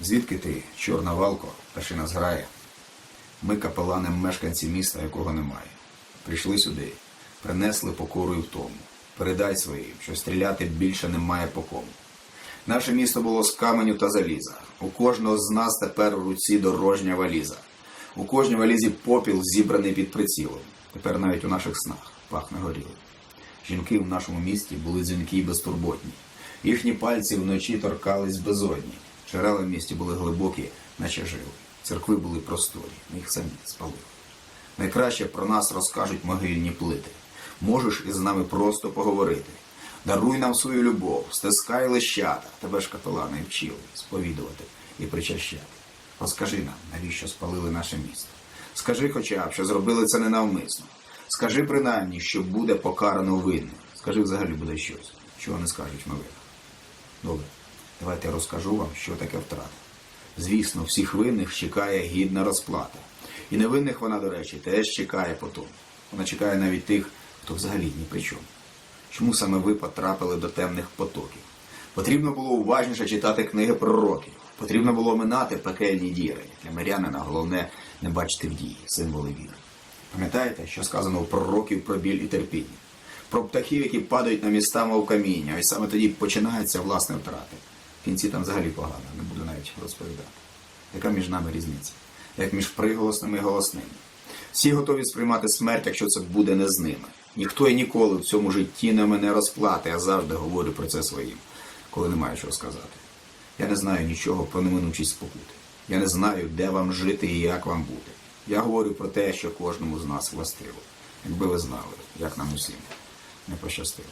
Звідки ти, чорна валко, пташина зграє? Ми капелани мешканці міста, якого немає. Прийшли сюди, принесли покору і втому. Передай своїм, що стріляти більше немає по кому. Наше місто було з каменю та заліза. У кожного з нас тепер у руці дорожня валіза. У кожній валізі попіл зібраний під прицілом. Тепер навіть у наших снах пахне горілим. Жінки в нашому місті були дзвінки й безтурботні. Їхні пальці вночі торкались безодні. Джерела в місті були глибокі, наче жили. Церкви були просторі, ми їх самі спалили. Найкраще про нас розкажуть могильні плити. Можеш із нами просто поговорити. Даруй нам свою любов, стискай лищата, тебе ж капелани вчили сповідувати і причащати. Розкажи нам, навіщо спалили наше місто. Скажи хоча б, що зробили це ненавмисно. Скажи принаймні, що буде покарано винних. Скажи взагалі буде щось, чого не скажуть новинах. Добре, давайте я розкажу вам, що таке втрата. Звісно, всіх винних чекає гідна розплата. І невинних вона, до речі, теж чекає потом. Вона чекає навіть тих, хто взагалі ні при чому. Чому саме ви потрапили до темних потоків? Потрібно було уважніше читати книги пророків. Потрібно було минати пекельні діри. Для мирянина головне не бачити в дії, символи віри. Пам'ятаєте, що сказано у пророків про біль і терпіння? Про птахів, які падають на міста, мов каміння, і саме тоді починаються власне втрати. Кінці там взагалі погано, не буду навіть розповідати. Яка між нами різниця? Як між приголосними і голосними? Всі готові сприймати смерть, якщо це буде не з ними. Ніхто і ніколи в цьому житті не мене розплати, я завжди говорю про це своїм, коли не маю чого сказати. Я не знаю нічого про неминучість спокути. Я не знаю, де вам жити і як вам бути. Я говорю про те, що кожному з нас властиво. Якби ви знали, як нам усім не пощастило.